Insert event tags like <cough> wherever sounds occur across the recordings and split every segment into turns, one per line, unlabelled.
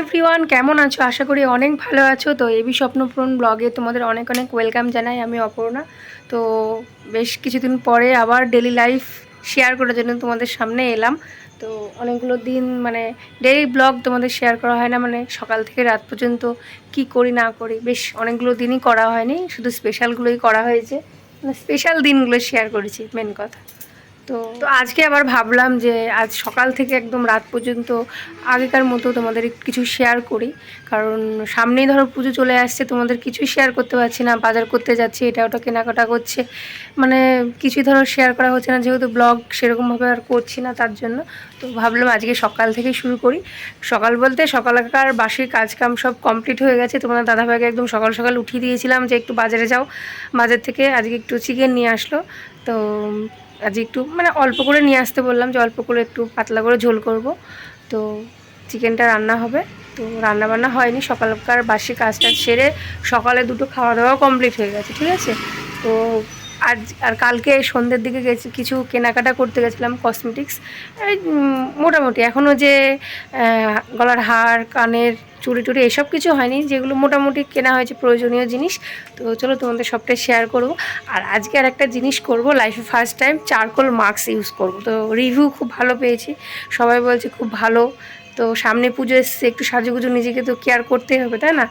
Everyone কেমন আছো? আশা করি অনেক ভালো আছো। তো এবি স্বপ্নপূরণ ব্লগে তোমাদের অনেক অনেক ওয়েলকাম জানাই আমি অপর্ণা। তো বেশ কিছুদিন পরে আবার ডেলি লাইফ শেয়ার করার জন্য তোমাদের সামনে এলাম। তো অনেকগুলো দিন মানে ডেলি ব্লগ তোমাদের শেয়ার করা হয় না মানে সকাল থেকে রাত পর্যন্ত কি করি না করি, বেশ অনেকগুলো দিনই করা হয়নি, শুধু স্পেশালগুলোই করা হয়েছে। মানে স্পেশাল দিনগুলো শেয়ার করেছি মেন কথা। তো তো আজকে আবার ভাবলাম যে আজ সকাল থেকে একদম রাত পর্যন্ত আগেকার মতো তোমাদের কিছু শেয়ার করি। কারণ সামনেই ধরো পুজো চলে আসছে, তোমাদের কিছুই শেয়ার করতে পারছি না, বাজার করতে যাচ্ছি, এটা ওটা কেনাকাটা করছে। মানে কিছুই ধরো শেয়ার করা হচ্ছে না, যেহেতু ব্লগ সেরকমভাবে আর করছি না তার জন্য। তো ভাবলাম আজকে সকাল থেকে শুরু করি। সকাল বলতে সকালকার বাসির কাজকাম সব কমপ্লিট হয়ে গেছে। তোমাদের দাদাভাইকে একদম সকাল সকাল উঠিয়ে দিয়েছিলাম যে একটু বাজারে যাও। বাজার থেকে আজকে একটু চিকেন নিয়ে আসলো। তো আজ একটু মানে অল্প করে নিয়ে আসতে বললাম যে অল্প করে একটু পাতলা করে ঝোল করব। তো চিকেনটা রান্না হবে। তো রান্না বান্না হয়নি, সকালকার বাসি কাজটা সেরে সকালে দুটো খাওয়া দাওয়া কমপ্লিট হয়ে গেছে, ঠিক আছে? তো আজ, আর কালকে সন্ধ্যের দিকে গেছি, কিছু কেনাকাটা করতে গেছিলাম কসমেটিক্স মোটামুটি এখনও যে গলার হার, কানের চুড়ি টুড়ি এসব কিছু হয়নি, যেগুলো মোটামুটি কেনা হয়েছে প্রয়োজনীয় জিনিস। তো চলো তোমাদের সবটাই শেয়ার করব। আর আজকে আর একটা জিনিস করব লাইফে first time charcoal mask use করব। তো রিভিউ খুব ভালো পেয়েছি। সবাই বলছে খুব ভালো। তো সামনে পুজো এসছে, একটু সাজুগুজু নিজেকে তো কেয়ার করতেই হবে, তাই না?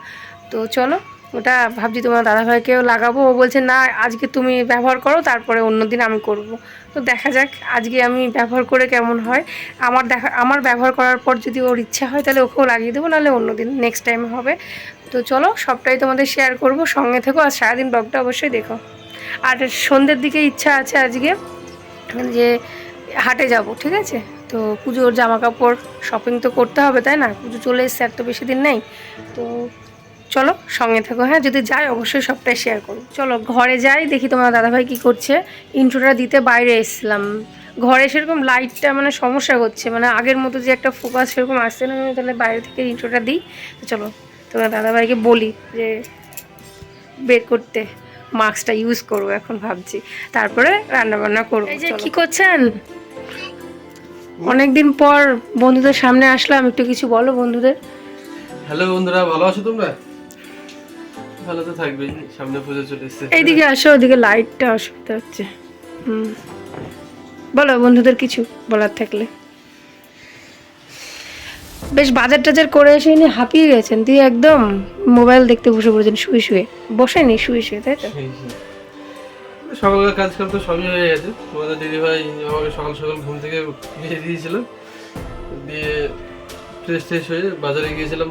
তো চলো, ওটা ভাবছি তোমার দাদাভাইকেও লাগাবো। ও বলছে, না, আজকে তুমি ব্যবহার করো, তারপরে অন্য দিন আমি করব। তো দেখা যাক আজকে আমি ব্যবহার করে কেমন হয়। আমার দেখা, আমার ব্যবহার করার পর যদি ওর ইচ্ছা হয় তাহলে ওকেও লাগিয়ে দেবো, নাহলে অন্য দিন নেক্সট টাইম হবে। তো চলো সবটাই তোমাদের শেয়ার করব, সঙ্গে থেকো আর সারাদিন ব্লগটা অবশ্যই দেখো। আর সন্ধ্যের দিকে ইচ্ছা আছে আজকে যে হাটে যাব, ঠিক আছে? তো পুজোর জামা কাপড় শপিং তো করতে হবে, তাই না? পুজো চলে এসছে, আর তো বেশি দিন নেই। তো চলো সঙ্গে থাকো হ্যাঁ? যদি যাই অবশ্যই সবটাই শেয়ার করো চলো ঘরে যাই দেখি তোমার দাদাভাই কি করছে। ইন্ট্রোটা দিতে বাইরে এসেছিলাম। ঘরে সেরকম লাইটটা মানে সমস্যা হচ্ছে। মানে আগের মতো যে একটা ফোকাস সেরকম আসছে না আমি তাহলে বাইরে থেকে ইন্ট্রোটা দিই। তো চলো তোমার দাদাভাইকে বলি যে বের করতে মাস্কটা ইউজ করব এখন ভাবছি। তারপরে রান্না বান্না করব এই যে কী করছেন? অনেকদিন পর বন্ধুদের সামনে আসলাম একটু কিছু বলো বন্ধুদের।
হ্যালো বন্ধুরা ভালো আছো তোমরা? ভালো তো থাকবে সামনে পুজো চলে এসছে।
এইদিকে আসো ওদিকে লাইটটা অসুবিধা হচ্ছে। হুম। বলো বন্ধুদের কিছু বলার থাকলে। বেশ বাজার টাজার করে এসে ইনি হাঁপিয়ে গেছেন। দিয়ে একদম মোবাইল দেখতে বসে পড়েছেন শুয়ে শুয়ে। বসেনি শুয়ে শুয়ে তাই তো।
সকালকার কাজ কাম তো সবই হয়ে গেছে। তোমাদের দিদি ভাই আমাকে সকাল সকাল ঘুম থেকে উঠিয়ে দিয়েছিল। দিয়ে ফ্রেশ ট্রেশ হয়ে বাজারে গিয়েছিলাম।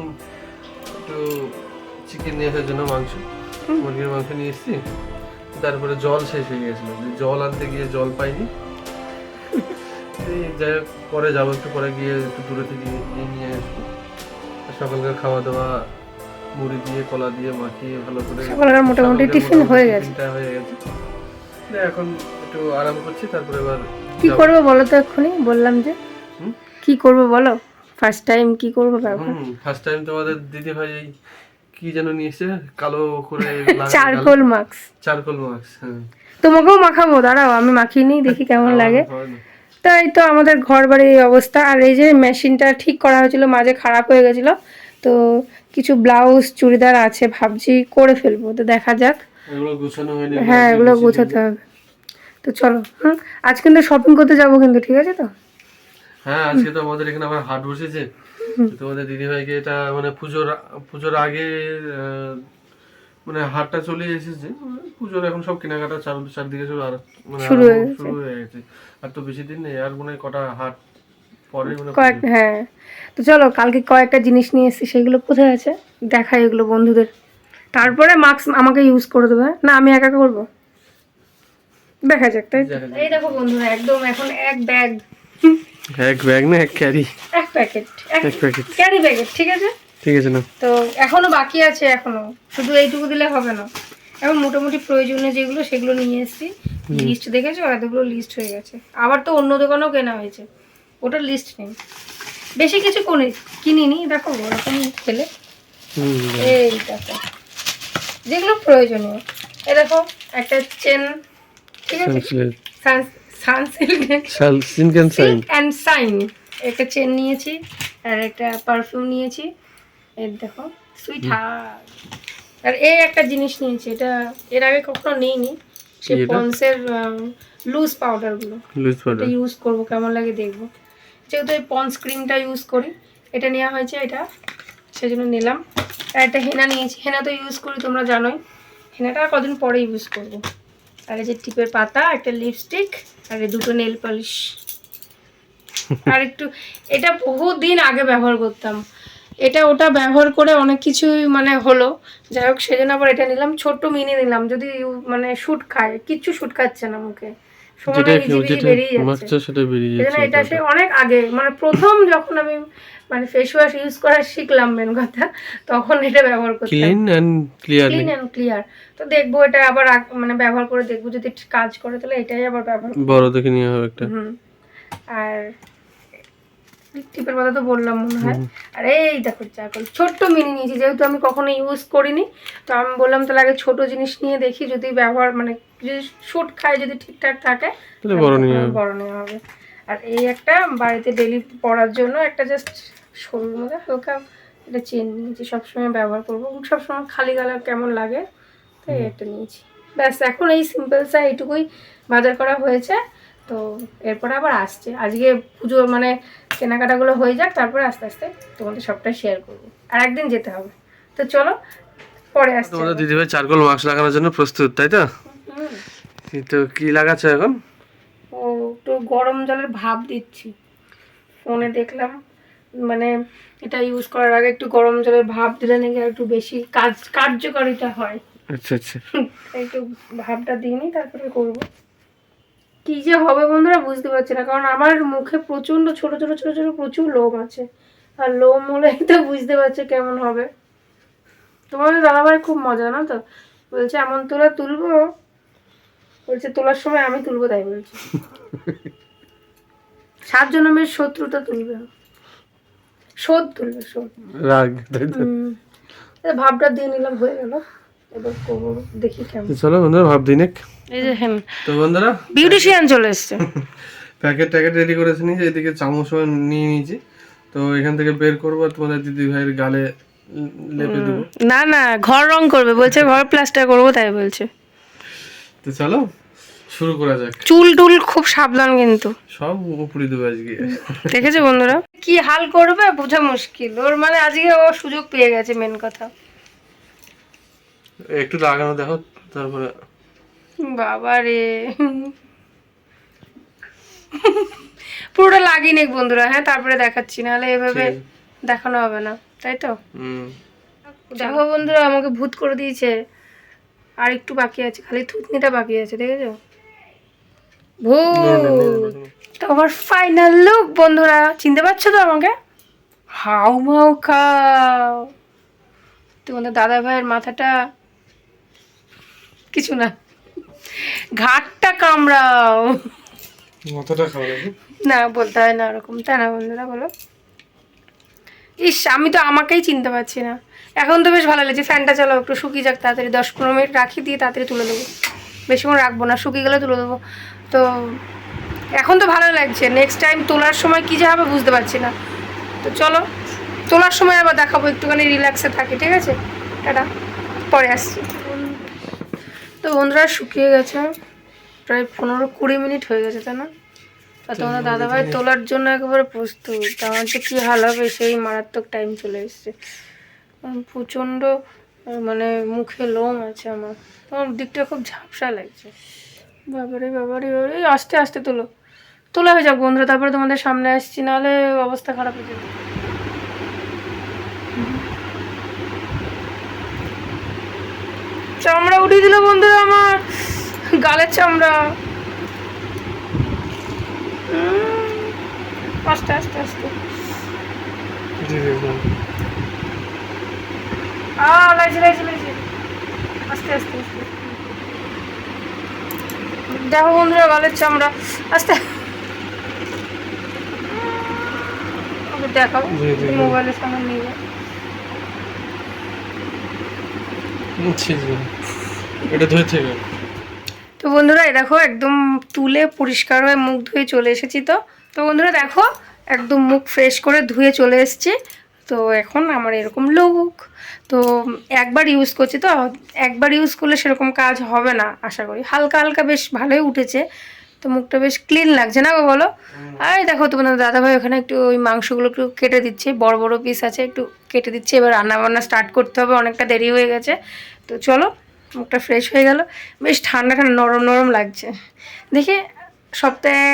একটু চিকেন নিয়ে আসার জন্য মাংস। মুরগির মাংস নিয়ে এসেছি। তারপরে জল শেষ হয়ে গেছিল। জল আনতে গিয়ে জল পাইনি। <laughs> যাই হোক, পরে যাব একটু পরে গিয়ে একটু দূরে থেকে গিয়ে নিয়ে আসব। সকালকার খাওয়া দাওয়া মুড়ি দিয়ে কলা দিয়ে মাখিয়ে ভালো করে
সকালকার মোটামুটি টিফিন হয়ে গেছে।
হয়ে গেছে। এখন একটু আরাম করছি তারপরে এবার
কি। করব বলো তো এক্ষুনি? বললাম যে। কি করব বলো? ফার্স্ট টাইম কি করব
ফার্স্ট টাইম তোমাদের দিদি ভাই কি যেন নিয়ে এসছে? কালো করে <laughs>
চারকোল মাস্ক
চারকোল মাস্ক হ্যাঁ।
তোমাকেও মাখাবো দাঁড়াও আমি মাখিয়ে নিই দেখি কেমন লাগে। তাই তো আমাদের ঘর বাড়ির এই অবস্থা। আর এই যে মেশিনটা ঠিক করা হয়েছিল মাঝে খারাপ হয়ে গেছিল তো কিছু ব্লাউজ চুড়িদার আছে ভাবছি করে ফেলব তো দেখা যাক। হ্যাঁ এগুলো গোছাতে হবে। তো চলো হুম আজ কিন্তু শপিং করতে যাব কিন্তু ঠিক আছে তো?
হ্যাঁ আজকে তো আমাদের এখানে আবার হাট বসেছে। তোমাদের দিদি ভাইকে এটা মানে পুজোর পুজোর আগে মানে হাটটা চলে এসেছে। পুজোর এখন সব কেনাকাটা চার চারদিকে শুরু আর মানে
শুরু হয়ে
গেছে। আর তো বেশি দিন নেই আর মনে কটা হাট মানে
কয়েক হ্যাঁ। তো চলো কালকে কয়েকটা জিনিস নিয়ে এসেছি সেগুলো কোথায় আছে? দেখাই এগুলো বন্ধুদের। তারপরে মাস্ক আমাকে ইউজ করে দেবে হ্যাঁ? না আমি একা করব? দেখা যাক তাই
দেখা যাক।
এই দেখো বন্ধুরা একদম এখন এক ব্যাগ
এক ব্যাগ না এক ক্যারি
এক প্যাকেট
এক প্যাকেট
ক্যারি প্যাকেট ঠিক আছে?
ঠিক আছে না
তো এখনও বাকি আছে এখনও। শুধু এইটুকু দিলে হবে না। এখন মোটামুটি প্রয়োজনীয় যেগুলো সেগুলো নিয়ে এসেছি। লিস্ট দেখেছ? এতগুলো লিস্ট হয়ে গেছে। আবার তো অন্য দোকানেও কেনা হয়েছে। ওটার লিস্ট নেই। বেশি কিছু কোনে কিনিনি। দেখো ওরকম খেলে। এই দেখো। যেগুলো প্রয়োজনীয়। এ দেখো একটা চেন ঠিক আছে? Sunsilk
shine.
And shine. একটা চেন নিয়েছি আর একটা পারফিউম নিয়েছি। এর দেখো সুইট আর এই একটা জিনিস নিয়েছি এটা এর আগে কখনো নিইনি। সে পন্সের লুজ পাউডারগুলো
লুজ পাউডার
ইউজ করব কেমন লাগে দেখব। যেহেতু এই পন্স ক্রিমটা ইউজ করি এটা নেওয়া হয়েছে এটা সেই জন্য নিলাম। আর একটা হেনা নিয়েছি হেনা তো ইউজ করি তোমরা জানোই। হেনাটা কদিন পরে ইউজ করব। আর এই যে টিপের পাতা একটা লিপস্টিক আর দুটো নেল পলিশ আর একটু এটা বহুদিন আগে ব্যবহার করতাম। এটা ওটা ব্যবহার করে অনেক কিছুই মানে হলো। যাই হোক সেজন্য আবার এটা নিলাম। ছোট্ট মিনি নিলাম যদি মানে শুট খায় কিচ্ছু শুট খাচ্ছে না মুখে। সমানে হিজিবিজি বেরিয়ে যাচ্ছে। এটা সে অনেক আগে মানে প্রথম যখন আমি মানে ফেস ওয়াশ ইউজ করা শিখলাম মেন কথা। তখন এটা ব্যবহার করতে
clean and clearly
clean and clear তো দেখব এটা আবার মানে ব্যবহার করে দেখব। যদি কাজ করে তাহলে এটাই আবার ব্যবহার।
বড় দেখে নিয়ে হবে একটা।
হুম। আর টিপের কথা তো বললাম মনে হয়। আর এই দেখো চারকোল ছোট্ট মিনি নিয়েছি। যেহেতু আমি কখনো ইউজ করিনি তো আমি বললাম তাহলে আগে ছোট জিনিস নিয়ে দেখি। যদি ব্যবহার মানে যদি শুট খায় যদি ঠিকঠাক থাকে
তাহলে বড় নিয়ে হবে।
বড় নেওয়া হবে। আর এই একটা বাড়িতে ডেলি পড়ার জন্য একটা জাস্ট সরুর মধ্যে হালকা এটা চেন নিয়েছি সবসময় ব্যবহার করব সবসময় খালি গালা কেমন লাগে তাই এটা নিয়েছি। ব্যাস এখন এই সিম্পল চা এইটুকুই বাজার করা হয়েছে তো এরপরে আবার আসছে। আজকে পুজোর মানে কেনাকাটাগুলো হয়ে যাক তারপরে আস্তে আস্তে তোমাদের সবটা শেয়ার করব। আর একদিন যেতে হবে। তো চলো পরে আসছে
তোমাদের দিদিভাই চারকোল মাস্ক লাগানোর জন্য প্রস্তুত তাই তো। তো কি লাগাচ্ছে এখন?
ও একটু গরম জলের ভাব দিচ্ছি। ফোনে দেখলাম মানে এটা ইউজ করার আগে একটু গরম জলের ভাপ দিলে নাকি আর একটু বেশি কাজ কার্যকারিতা হয়।
আচ্ছা আচ্ছা।
একটু ভাবটা দিইনি তারপরে করব। কি যে হবে বন্ধুরা বুঝতে পারছি না কারণ আমার মুখে প্রচণ্ড ছোট ছোট ছোট ছোট প্রচুর লোম আছে। আর লোম হলে তো বুঝতে পারছ কেমন হবে। তোমাদের দাদাভাই খুব মজা না তো? বলছে এমন তোলা তুলবো? বলছে তোলার সময় আমি তুলবো তাই বলছে। <laughs> সাত জন্মের শত্রুটা তুলবে। শোধ তুলবে শোধ।
রাগ
ভাবটা দিয়ে নিলাম হয়ে গেল। এবার করব দেখি কেমন।
চলো বন্ধুরা ভাব দিনেক
এই যে হ্যাঁ
তো বন্ধুরা
বিউটিশিয়ান চলে এসছে।
প্যাকেট ট্যাকেট রেডি করেছে নিয়েছি এদিকে চামচও নিয়ে নিয়েছি। তো এখান থেকে বের করব তোমাদের দিদি ভাইয়ের গালে লেপে দেবো।
না না ঘর রং করবে বলছে ঘর প্লাস্টার করব তাই বলছে।
তো চলো। শুরু করা যাক।
চুল টুল খুব সাবধান কিন্তু।
সব উপরে দেবো আজকে।
দেখেছ বন্ধুরা? কি হাল করবে বোঝা মুশকিল। ওর মানে আজকে ও সুযোগ পেয়ে গেছে মেন কথা।
একটু লাগানো দেখো তারপরে।
বাবা রে পুরোটা লাগিয়ে নেক বন্ধুরা হ্যাঁ তারপরে দেখাচ্ছি নাহলে এভাবে দেখানো হবে না তাই তো?
হুম।
দেখো বন্ধুরা আমাকে ভূত করে দিয়েছে। আর একটু বাকি আছে খালি থুতনিটা বাকি আছে দেখেছ? ভূত তো আমার ফাইনাল লুক বন্ধুরা চিনতে পারছ তো আমাকে? হাউ মাউ খাও তোমাদের দাদা ভাইয়ের মাথাটা কিছু না। ঘাটটা কামড়াও।
মাথাটা
না বলতে হয় না ওরকম। তাই না বন্ধুরা বলো? ইস আমি তো আমাকেই চিনতে পারছি না। এখন তো বেশ ভালো লাগছে। ফ্যানটা চালাও একটু শুকিয়ে যাক তাড়াতাড়ি দশ পনেরো মিনিট রাখি দিয়ে তাড়াতাড়ি তুলে দেবো। বেশিক্ষণ রাখব না শুকিয়ে গেলে তুলে দেবো। তো এখন তো ভালো লাগছে। নেক্সট টাইম তোলার সময় কী যে হবে বুঝতে পারছি না। তো চলো তোলার সময় আবার দেখাবো একটুখানি রিল্যাক্সে থাকি ঠিক আছে? টাটা। পরে আসছি। তো বন্ধুরা শুকিয়ে গেছে। প্রায় পনেরো কুড়ি মিনিট হয়ে গেছে তাই না? আর তোমার দাদাভাই তোলার জন্য একেবারে প্রস্তুত। আমার যে কী হাল হবে সেই মারাত্মক টাইম চলে এসছে। প্রচণ্ড মানে মুখে লোম আছে আমার। তোমার দিকটা খুব ঝাপসা লাগছে। বাবারে বাবারে বাবারে এই আস্তে আস্তে তোলো। তোলা হয়ে যাক বন্ধুরা তারপরে তোমাদের সামনে আসছি নাহলে অবস্থা খারাপ হয়ে যাবে। চামড়া উঠিয়ে দিল বন্ধুরা আমার গালের চামড়া। আস্তে আস্তে আস্তে। আস্তে আস্তে আস্তে। দেখো বন্ধুরা গালের চামড়া। আস্তে। দেখাবো। মোবাইলের সামনে নিয়ে।
এটা
তো বন্ধুরা এই দেখো একদম তুলে পরিষ্কার হয়ে মুখ ধুয়ে চলে এসেছি তো। তো বন্ধুরা দেখো একদম মুখ ফ্রেশ করে ধুয়ে চলে এসেছি। তো এখন আমার এরকম লুক তো একবার ইউজ করছি তো একবার ইউজ করলে সেরকম কাজ হবে না আশা করি। হালকা হালকা বেশ ভালোই উঠেছে তো মুখটা বেশ ক্লিন লাগছে না গো বলো? আর দেখো তোমাদের দাদাভাই ওখানে একটু ওই মাংসগুলো একটু কেটে দিচ্ছে বড় বড় পিস আছে একটু কেটে দিচ্ছে এবার রান্না বান্না স্টার্ট করতে হবে অনেকটা দেরি হয়ে গেছে। তো চলো মুখটা ফ্রেশ হয়ে গেল বেশ ঠান্ডা ঠান্ডা নরম নরম লাগছে। দেখি সপ্তাহে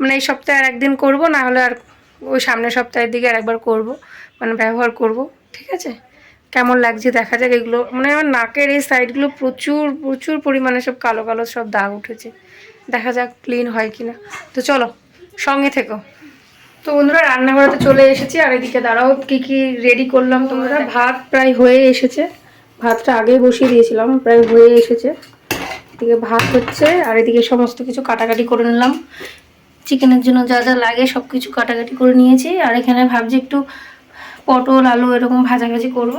মানে এই সপ্তাহে আর একদিন করব না হলে আর ওই সামনের সপ্তাহের দিকে আর একবার করব মানে ব্যবহার করব ঠিক আছে? কেমন লাগছে দেখা যাক এগুলো মানে আমার নাকের এই সাইডগুলো প্রচুর প্রচুর পরিমাণে সব কালো কালো সব দাগ উঠেছে। দেখা যাক ক্লিন হয় কিনা। তো চলো সঙ্গে থেকো। তো বন্ধুরা রান্নাঘরে তো চলে এসেছি আর এদিকে দাঁড়াও কি কি রেডি করলাম তোমরা? ভাত প্রায় হয়ে এসেছে। ভাতটা আগেই বসিয়ে দিয়েছিলাম প্রায় হয়ে এসেছে। এদিকে ভাত হচ্ছে আর এদিকে সমস্ত কিছু কাটাকাটি করে নিলাম। চিকেনের জন্য যা যা লাগে সব কিছু কাটাকাটি করে নিয়েছি আর এখানে ভাবছি একটু পটল, আলু এরকম ভাজাভাজি করব।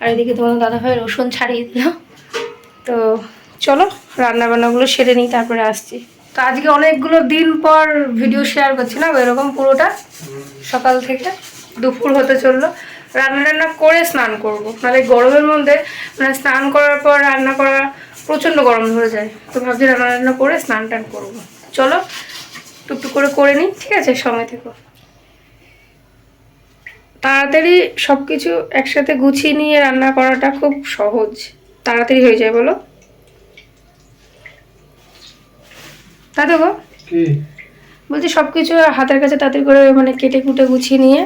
আর এদিকে তোমার দাদাভাই রসুন ছাড়িয়ে দিল। তো চলো রান্না বান্নাগুলো সেরে নিই, তারপরে আসছি। তো আজকে অনেকগুলো দিন পর ভিডিও শেয়ার করছি না, এরকম পুরোটা। সকাল থেকে দুপুর হতে চলল। রান্না রান্না করে স্নান করব। নাহলে গরমের মধ্যে মানে স্নান করার পর রান্না করা প্রচণ্ড গরম ধরে যায়। তো ভাবছি রান্না রান্না করে স্নান টান করব। চলো, টুকটুক করে করে নিই, ঠিক আছে? সময় থেকো। তাড়াতাড়ি সব কিছু একসাথে গুছিয়ে নিয়ে রান্না করাটা খুব সহজ। তাড়াতাড়ি হয়ে যায় বলো। তো গো? বলছি সব কিছু হাতের কাছে তাড়াতাড়ি করে মানে কেটে কুটে গুছিয়ে নিয়ে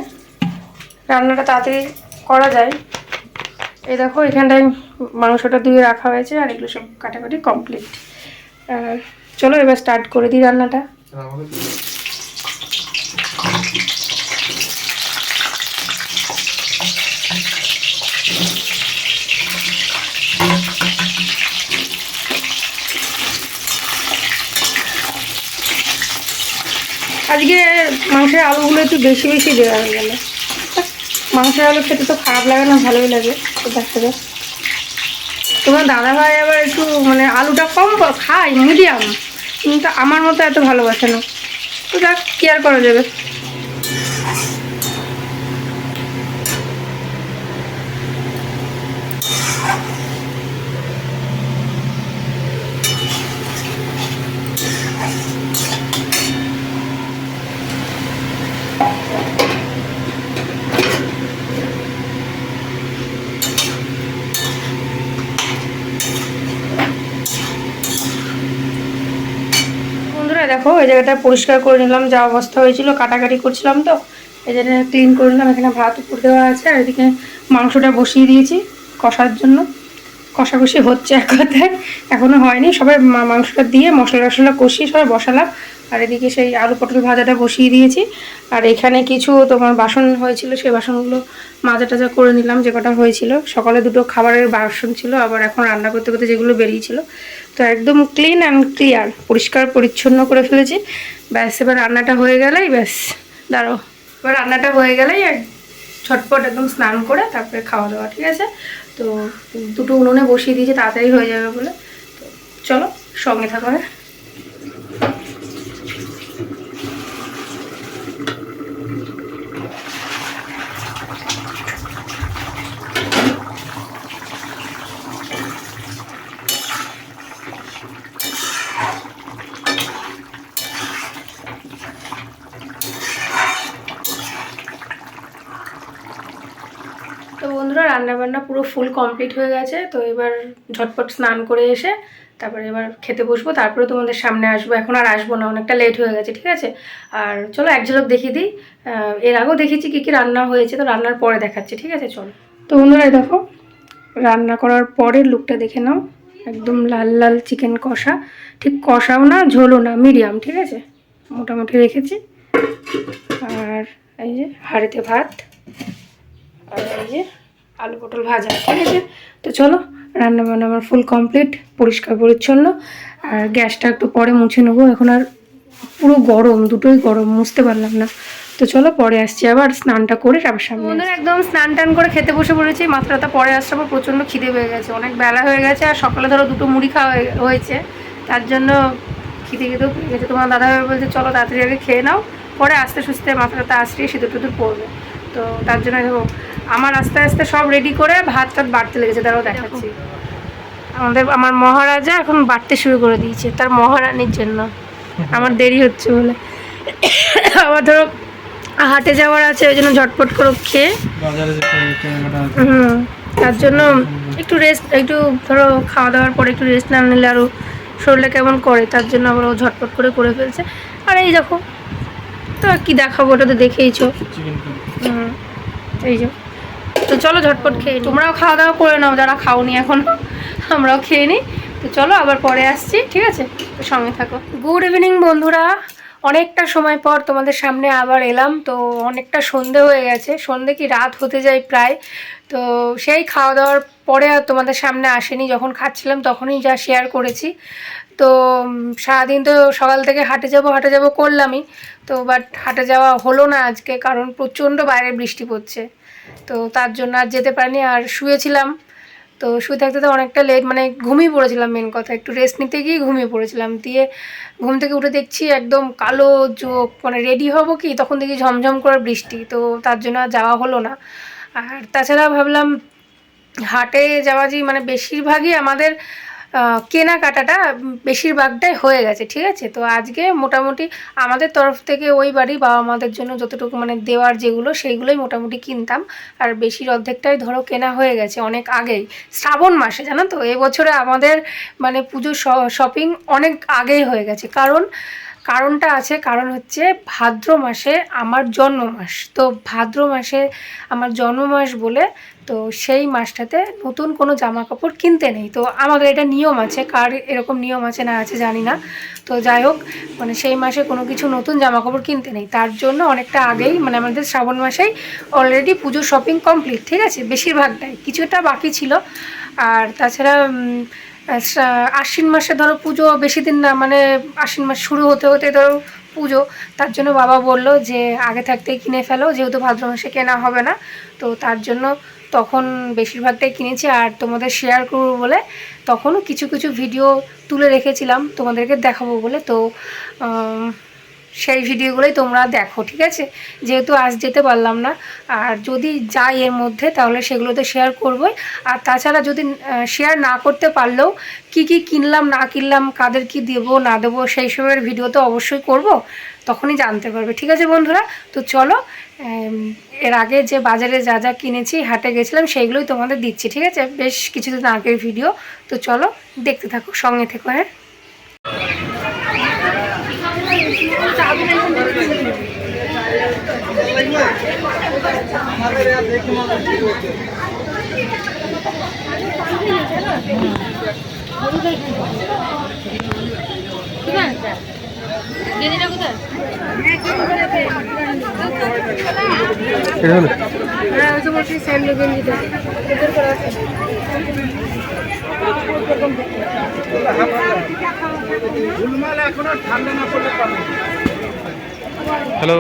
রান্নাটা তাড়াতাড়ি করা যায়। এই দেখো এখানটায় মাংসটা ধুয়ে রাখা হয়েছে আর এগুলো সব কাটাকাটি কমপ্লিট। চলো এবার স্টার্ট করে দিই রান্নাটা। আজকে মাংসের আলুগুলো একটু বেশি বেশি দেওয়া হয়ে গেল। মাংসের আলু খেতে তো খারাপ লাগে না, ভালোই লাগে দেখা যাক তোমার দাদা ভাই আবার একটু মানে আলুটা কম খায় মিডিয়াম কিন্তু আমার মতো এত ভালোবাসে না। তো দেখ কি আর করা যাবে বন্ধুরা দেখো এই জায়গাটা পরিষ্কার করে নিলাম, যা অবস্থা হয়েছিল, কাটাকাটি করছিলাম তো, এই জায়গাটা ক্লিন করে নিলাম। এখানে ভাত উপর দেওয়া আছে, আর এদিকে মাংসটা বসিয়ে দিয়েছি কষার জন্য। কষাকষি হচ্ছে এক কথায় এখনও হয়নি। সবাই মাংসটা দিয়ে মশলা টশলা কষিয়ে সবাই বসালাম। আর এদিকে সেই আলু পটল ভাজাটা বসিয়ে দিয়েছি। আর এখানে কিছু তোমার বাসন হয়েছিল, সেই বাসনগুলো মাজা টাজা করে নিলাম, যে কটা হয়েছিল। সকালে দুটো খাবারের বাসন ছিল, আবার এখন রান্না করতে করতে যেগুলো বেরিয়েছিল। তো একদম ক্লিন অ্যান্ড ক্লিয়ার পরিষ্কার, পরিচ্ছন্ন করে ফেলেছি। ব্যাস, এবার রান্নাটা হয়ে গেলেই ব্যাস দাঁড়ো এবার রান্নাটা হয়ে গেলেই ছটপট একদম স্নান করে তারপরে খাওয়া দাওয়া, ঠিক আছে? তো দুটো উনুনে বসিয়ে দিয়েছি, তাড়াতাড়ি হয়ে যাবে বলে। তো চলো, সঙ্গে থাকো হ্যাঁ তো বন্ধুরা রান্না বান্না পুরো ফুল কমপ্লিট হয়ে গেছে, তো এবার ঝটপট স্নান করে এসে তারপরে এবার খেতে বসবো, তারপরে তোমাদের সামনে আসব। এখন আর আসব না, অনেকটা লেট হয়ে গেছে, ঠিক আছে? আর চলো এক ঝলক দেখিয়ে দিই এর আগেও দেখেছি কী কী রান্না হয়েছে, তো রান্নার পরে দেখাচ্ছি, ঠিক আছে? চলো। তো বন্ধুরা, এই দেখো, রান্না করার পরে লুকটা দেখে নাও, একদম লাল লাল চিকেন কষা। ঠিক কষাও না, ঝোলও না মিডিয়াম ঠিক আছে? মোটামুটি রেখেছি। আর এই যে, হাঁড়িতে ভাত, আর এই যে আলু পটল ভাজা ঠিক আছে? তো চলো রান্না বান্না আমার ফুল কমপ্লিট পরিষ্কার পরিচ্ছন্ন। আর গ্যাসটা একটু পরে মুছে নেব এখন আর পুরো গরম দুটোই গরম মুছতে পারলাম না। তো চলো পরে আসছি আবার স্নানটা করে আবার সামনে বন্ধুরা একদম স্নান টান করে খেতে বসে পড়েছি মাত্রাটা পরে আসছে আবার প্রচণ্ড খিদে হয়ে গেছে। অনেক বেলা হয়ে গেছে আর সকালে ধরো দুটো মুড়ি খাওয়া হয়ে- হয়েছে। তার জন্য খিদে খিদেও পেয়ে গেছে। তোমার দাদা বলছে চলো তাড়াতাড়ি আগে খেয়ে নাও পরে আস্তে সুস্তে মাথাটা আসছে সিঁদুর টুদুর পড়বে তো তার জন্য দেখো আমার আস্তে আস্তে সব রেডি করে ভাত টাত বাড়তে লেগেছে তারাও দেখাচ্ছি। আমাদের আমার মহারাজা এখন বাড়তে শুরু করে দিয়েছে তার মহারানীর জন্য। আমার দেরি হচ্ছে বলে। আবার ধরো হাটে যাওয়ার আছে ওই জন্য ঝটপট করে খেয়ে। হুম তার জন্য একটু রেস্ট একটু ধরো খাওয়া দাওয়ার পরে একটু রেস্ট না নিলে আরও শরীরটা কেমন করে তার জন্য আবার ও ঝটপট করে করে ফেলছে। আর এই দেখো তো কি দেখাবো ওটা তো দেখেইছো। হুম, এই যে। তো চলো ঝটপট খেয়ে তোমরাও খাওয়া দাওয়া করে নাও, যারা খাওনি এখন, আমরাও খেয়ে নিই তো চলো আবার পরে আসছি, ঠিক আছে? তো সঙ্গে থাকো। গুড ইভিনিং বন্ধুরা। অনেকটা সময় পর তোমাদের সামনে আবার এলাম, তো অনেকটা সন্ধে হয়ে গেছে। সন্ধে কি রাত হতে যায় প্রায়। তো সেই খাওয়া দাওয়ার পরে আর তোমাদের সামনে আসেনি। যখন খাচ্ছিলাম তখনই যা শেয়ার করেছি। তো সারাদিন তো সকাল থেকে হাটে যাব হাটে যাব করলামই। তো বাট হাটে যাওয়া হলো না আজকে, কারণ প্রচণ্ড বাইরে বৃষ্টি পড়ছে। তো তার জন্য আর যেতে পারিনি, আর শুয়েছিলাম। তো শুয়ে থাকতে তো অনেকটা লেট মানে ঘুমিয়ে পড়েছিলাম মেন কথা। একটু রেস্ট নিতে গিয়ে ঘুমিয়ে পড়েছিলাম। দিয়ে ঘুম থেকে উঠে দেখছি একদম কালো চোখ মানে রেডি হব কি, তখন দেখি ঝমঝম করে বৃষ্টি। তো তার জন্য আর যাওয়া হলো না। আর তাছাড়া ভাবলাম হাটে যাওয়া যে মানে বেশিরভাগই আমাদের কেনাকাটাটা বেশিরভাগটাই হয়ে গেছে, ঠিক আছে? তো আজকে মোটামুটি আমাদের তরফ থেকে ওই বাড়ি বাবা মাদের জন্য যতটুকু মানে দেওয়ার যেগুলো, সেইগুলোই মোটামুটি কিনতাম। আর বেশির অর্ধেকটাই ধরো কেনা হয়ে গেছে অনেক আগেই। শ্রাবণ মাসে, জানো তো? এবছরে আমাদের মানে পুজো শপিং অনেক আগেই হয়ে গেছে। কারণ কারণটা আছে, কারণ হচ্ছে ভাদ্র মাসে আমার জন্ম মাস তো ভাদ্র মাসে আমার জন্ম মাস বলে তো সেই মাসটাতে নতুন কোনো জামা কাপড় কিনতে নেই। তো আমাদের এটা নিয়ম আছে, কার এরকম নিয়ম আছে না আছে জানি না। তো যাই হোক মানে সেই মাসে কোনো কিছু নতুন জামা কাপড় কিনতে নেই। তার জন্য অনেকটা আগেই মানে আমাদের শ্রাবণ মাসেই অলরেডি পুজো শপিং কমপ্লিট ঠিক আছে? বেশিরভাগটাই, কিছুটা বাকি ছিল। আর তাছাড়া আশ্বিন মাসে ধরো পুজো বেশি দিন না মানে আশ্বিন মাস শুরু হতে হতে ধরো পুজো, তার জন্য বাবা বলল যে আগে থাকতেই কিনে ফেলো, যেহেতু ভাদ্র মাসে কেনা হবে না, তো তার জন্য তখন বেশিরভাগটাই কিনেছি আর তোমাদের শেয়ার করব বলে তখনও কিছু কিছু ভিডিও তুলে রেখেছিলাম, তোমাদেরকে দেখাবো বলে, তো সেই ভিডিওগুলোই তোমরা দেখো, ঠিক আছে? যেহেতু আজ যেতে পারলাম না, আর যদি যাই এর মধ্যে, তাহলে সেগুলো তো শেয়ার করবোই। আর তাছাড়া যদি শেয়ার না করতে পারলেও কি কি কিনলাম, না কিনলাম, কাদের কি দেবো, না দেবো, সেই সবের ভিডিও তো অবশ্যই করব, তখনই জানতে পারবে, ঠিক আছে বন্ধুরা? তো চলো এর আগে যে বাজারে যা যা কিনেছি, হাটে গেছিলাম, সেইগুলোই তোমাদের দিচ্ছি, ঠিক আছে? বেশ কিছুদিন আগের ভিডিও তো চলো দেখতে থাকো, সঙ্গে থেকো হ্যাঁ? হ্যাঁ ওই তো বলছি স্যান্ডো গেঞ্জিটা ওদের করা আছে
হ্যালো।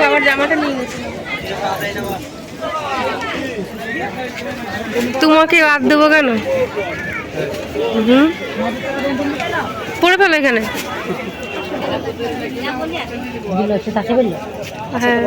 বাবার জামাটা নিয়ে তোমাকে বাদ দেবো কেন? হুম? পড়ে ফেলো এখানে। হ্যাঁ।